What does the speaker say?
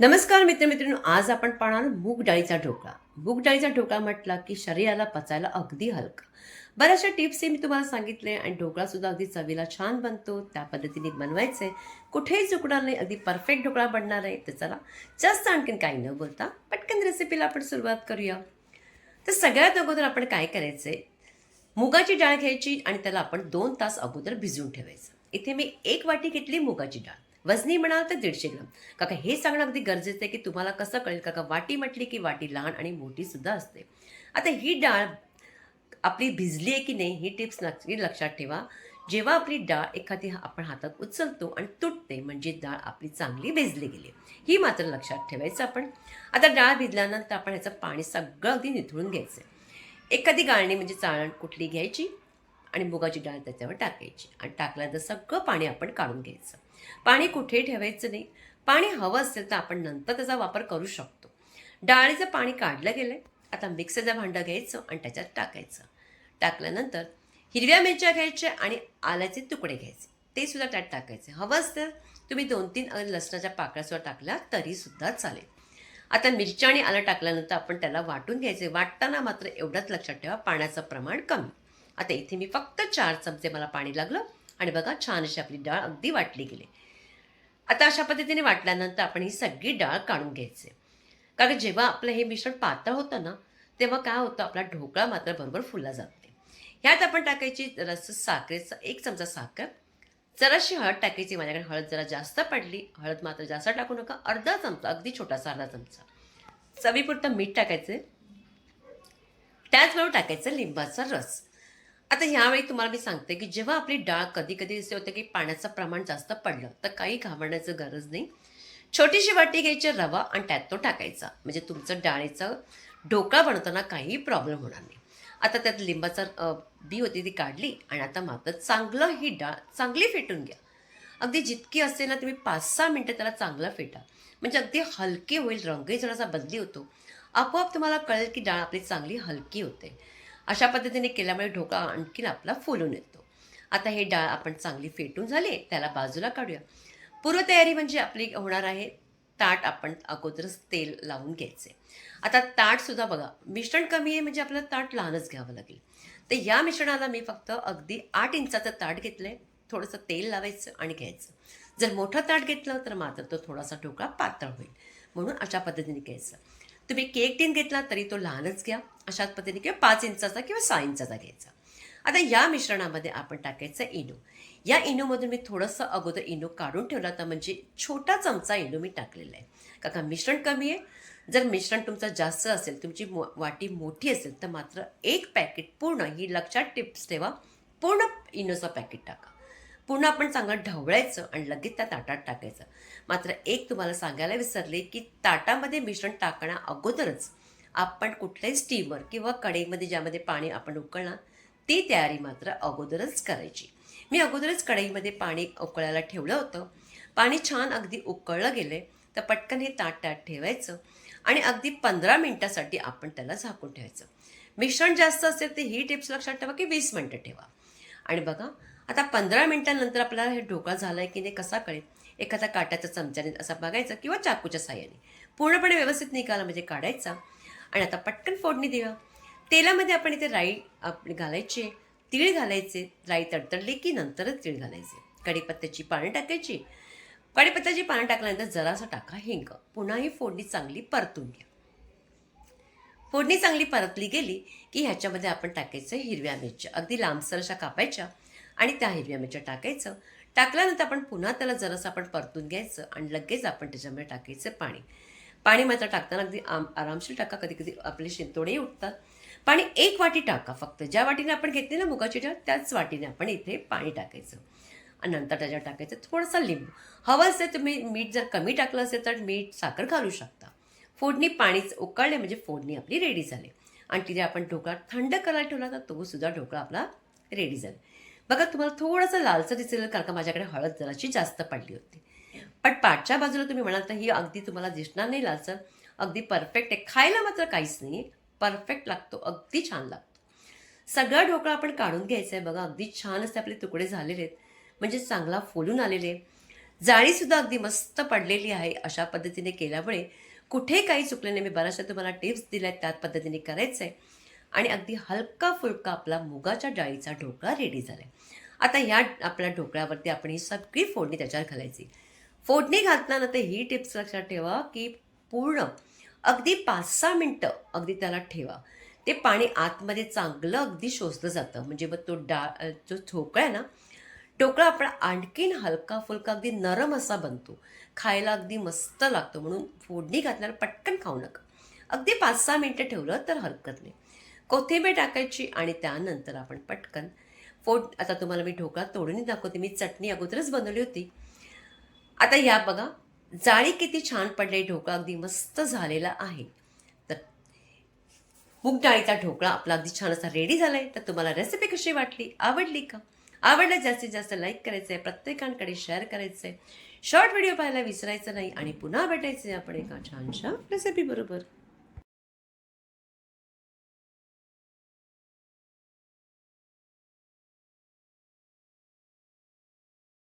नमस्कार मित्रमित्रांनो आज आपण पाहणार मूग डाळीचा ढोकळा. मूग डाळीचा ढोकळा म्हटला की शरीराला पचायला अगदी हलका. बऱ्याचशा टिप्स मी तुम्हाला सांगितले आणि ढोकळा सुद्धा अगदी चवीला छान बनतो. त्या पद्धतीने बनवायचं. आहे कुठेही चुकणार नाही अगदी परफेक्ट ढोकळा बनणार आहे. तर चला जास्त आणखीन काही न बोलता पटकन रेसिपीला आपण सुरुवात करूया. तर सगळ्यात अगोदर आपण काय करायचंय मुगाची डाळ घ्यायची आणि त्याला आपण दोन तास अगोदर भिजवून ठेवायचं. इथे मी एक वाटी घेतली मुगाची डाळ. वजनी म्हणाल तर दीडशे ग्राम. काका हे सांगणं अगदी गरजेचं आहे की तुम्हाला कसं कळेल काका वाटी म्हटली की वाटी लहान आणि मोठीसुद्धा असते. आता ही डाळ आपली भिजली आहे की नाही ही टिप्स नक्की लक्षात ठेवा. जेव्हा आपली डाळ एखादी आपण हातात उचलतो आणि तुटते म्हणजे डाळ आपली चांगली भिजली गेली. ही मात्र लक्षात ठेवायचं आपण. आता डाळ भिजल्यानंतर आपण ह्याचं पाणी सगळं अगदी निथळून घ्यायचं. एखादी गाळणी म्हणजे चाळण कुठली घ्यायची आणि मुगाची डाळ त्याच्यावर टाकायची. आणि टाकल्यानंतर सगळं पाणी आपण काढून घ्यायचं. पाणी कुठेही ठेवायचं नाही. पाणी हवं असेल तर आपण नंतर त्याचा वापर करू शकतो. डाळीचं पाणी काढलं गेलं आता मिक्सरचं भांडं घ्यायचं आणि त्याच्यात टाकायचं. टाकल्यानंतर हिरव्या मिरच्या घ्यायच्या आणि आल्याचे तुकडे घ्यायचे. ते सुद्धा त्यात टाकायचे. हवं असतं तुम्ही दोन तीन लसणाच्या पाकळ्यासुद्धा टाकल्या तरीसुद्धा चालेल. आता मिरच्या आणि आलं टाकल्यानंतर आपण त्याला वाटून घ्यायचे. वाटताना मात्र एवढंच लक्षात ठेवा पाण्याचं प्रमाण कमी. आता इथे मी फक्त चार चमचे मला पाणी लागलं. आणि बघा छान अशी आपली डाळ अगदी वाटली गेली. आता अशा पद्धतीने वाटल्यानंतर आपण ही सगळी डाळ काढून घ्यायचे. कारण जेव्हा आपलं हे मिश्रण पातळ होतं ना तेव्हा काय होतं आपला ढोकळा मात्र बरोबर फुलला जाते ह्यात आपण टाकायची रस साखरेचा एक चमचा साखर. जराशी हळद टाकायची माझ्याकडे हळद जरा जास्त पडली. हळद मात्र जास्त टाकू नका अर्धा चमचा अगदी छोटासा अर्धा चमचा. चवीपुरतं मीठ टाकायचं. त्याचबरोबर टाकायचं लिंबाचा रस. आता ह्यावेळी तुम्हाला मी सांगते की जेव्हा आपली डाळ कधी कधी असे होते की पाण्याचं प्रमाण जास्त पडलं तर काही घाबरण्याचं गरज नाही. छोटीशी वाटी घ्यायची रवा आणि त्यात तो टाकायचा. म्हणजे तुमचं डाळीचं ढोकळा बनवताना काही प्रॉब्लेम होणार नाही. आता त्यात लिंबाचा बी होती ती काढली आणि आता मात्र चांगलं ही डाळ चांगली फेटून घ्या. अगदी जितकी असते ना तुम्ही पाच सहा मिनटं त्याला चांगलं फेटा. म्हणजे अगदी हलकी होईल रंगही जरासा बदली होतो. आपोआप तुम्हाला कळेल की डाळ आपली चांगली हलकी होते. अशा पद्धतीने केल्यामुळे ढोकळा आणखीन आपला फुलून येतो. आता हे डाळ आपण चांगली फेटून झाली त्याला बाजूला काढूया. पूर्वतयारी म्हणजे आपली होणार आहे ताट आपण अगोदरच तेल लावून घ्यायचे. आता ताटसुद्धा बघा मिश्रण कमी आहे म्हणजे आपल्याला ताट लहानच घ्यावं लागेल. तर या मिश्रणाला मी फक्त अगदी आठ इंचाचं ताट घेतलं आहे थोडंसं तेल लावायचं आणि घ्यायचं. जर मोठं ताट घेतलं तर मात्र तो थोडासा ढोकळा पातळ होईल म्हणून अशा पद्धतीने घ्यायचं. तुम्ही केक टीन घेतला तरी तो लहानच घ्या. अशाच पद्धतीने किंवा पाच इंचाचा किंवा सहा इंचाचा घ्यायचा. आता या मिश्रणामध्ये आपण टाकायचं इनो. या इनोमधून मी थोडंसं अगोदर इनो काढून ठेवला होता म्हणजे छोटा चमचा इनो मी टाकलेला आहे. का का मिश्रण कमी आहे. जर मिश्रण तुमचं जास्त असेल तुमची मो वाटी मोठी असेल तर मात्र एक पॅकेट पूर्ण ही लक्षात टिप्स ठेवा पूर्ण इनोचं पॅकेट टाका. पूर्ण आपण चांगलं ढवळायचं आणि लगेच त्या ताटात टाकायचं. मात्र एक तुम्हाला सांगायला विसरले की ताटामध्ये मिश्रण टाकण्या अगोदरच आपण कुठल्याही स्टीमर किंवा कढईमध्ये ज्यामध्ये पाणी आपण उकळणार ती तयारी मात्र अगोदरच करायची. मी अगोदरच कढईमध्ये पाणी उकळायला ठेवलं होतं. पाणी छान अगदी उकळलं गेले तर पटकन हे ताट त्यात ठेवायचं आणि अगदी पंधरा मिनटासाठी आपण त्याला झाकून ठेवायचं. मिश्रण जास्त असेल तर ही टिप्स लक्षात ठेवा की वीस मिनटं ठेवा. आणि बघा आता पंधरा मिनटानंतर आपल्याला हे ढोकळा झाला आहे की नाही कसा कळेल एखादा काट्याच्या चमच्याने असा बघायचा किंवा चाकूच्या साह्याने. पूर्णपणे व्यवस्थित निघाला म्हणजे काढायचा. आणि आता पटकन फोडणी देऊया तेलामध्ये आपण इथे राई आपण घालायचे तीळ घालायचे. राई तडतडली की नंतरच तीळ घालायचे. कढीपत्त्याची पानं टाकायची. कढीपत्त्याची पानं टाकल्यानंतर जरासा टाका हिंग. पुन्हा ही फोडणी चांगली परतून घ्या. फोडणी चांगली परतली गेली की ह्याच्यामध्ये आपण टाकायचं हिरव्या मिरच्या. अगदी लांबसर अशा कापायच्या. आणि त्या हिरव्या मिरच्या टाकायचं. टाकल्यानंतर आपण पुन्हा त्याला जरासं आपण परतून घ्यायचं आणि लगेच आपण त्याच्यामध्ये टाकायचं पाणी. पाणी मात्र टाकताना अगदी आम आरामशीर टाका. कधी कधी आपले शिंतोडेही उठतात. पाणी एक वाटी टाका. फक्त ज्या वाटीने आपण घेतली ना मुगाची डाळ त्याच वाटीने आपण इथे पाणी टाकायचं. आणि नंतर त्याच्यात टाकायचं थोडासा लिंबू. हवं असेल तुम्ही मीठ जर कमी टाकलं असेल तर मीठ साखर घालू शकता. फोडणी पाणीच उकळले म्हणजे फोडणी आपली रेडी झाली. आणि तिथे आपण ढोकळा थंड करायला ठेवला तर तो सुद्धा ढोकळा आपला रेडी झाला. बघा तुम्हाला थोडंसं लालसर दिसेल कारण का माझ्याकडे हळद जराची जास्त पडली होती. पण पाठच्या बाजूला तुम्ही म्हणाल तर ही अगदी तुम्हाला दिसणार नाही लालसर अगदी परफेक्ट आहे. खायला मात्र काहीच नाही परफेक्ट लागतो. अगदी छान लागतो. सगळा ढोकळा आपण काढून घ्यायचा आहे बघा अगदी छान असे आपले तुकडे झालेले आहेत. म्हणजे चांगला फुलून आलेले जाळीसुद्धा अगदी मस्त पडलेली आहे अशा पद्धतीने केल्यामुळे. कुठे काही चुकलं नाही. मी बऱ्याचशा तुम्हाला टिप्स दिल्या आहेत त्याच पद्धतीने करायचं आहे आणि अगदी हलका फुलका आपला मुगाच्या डाळीचा ढोकळा रेडी झाला आहे आता ह्या आपल्या ढोकळ्यावरती आपण ही सगळी फोडणी त्याच्यावर घालायची. फोडणी घालताना तर ही टिप्स लक्षात ठेवा की पूर्ण अगदी पाच सहा मिनटं अगदी त्याला ठेवा. ते पाणी आतमध्ये चांगलं अगदी शोषलं जातं. म्हणजे मग तो डाळ जो ढोकळा आहे ना ढोकळा आपला आणखीन हलका फुलका अगदी नरम असा बनतो. खायला अगदी मस्त लागतो. म्हणून फोडणी घातल्यावर पटकन खाऊ नका. अगदी पाच सहा मिनटं ठेवलं तर हरकत नाही. कोथिंबीर टाकायची आणि त्यानंतर आपण पटकन फोट आता तुम्हाला मी ढोकळा तोडून दाखवते. मी चटणी अगोदरच बनवली होती. आता या बघा जाळी किती छान पडले ढोकळा अगदी मस्त झालेला आहे. तर मूग डाळीचा ढोकळा आपला अगदी छान असा रेडी झाला आहे तर तुम्हाला रेसिपी कशी वाटली? आवडली का? आवडलं जास्तीत जास्त लाईक करायचं आहे प्रत्येकांकडे शेअर करायचं आहे शॉर्ट व्हिडिओ पाहायला विसरायचं नाही आणि पुन्हा भेटायचं आहे आपण एका छानशा रेसिपी बरोबर.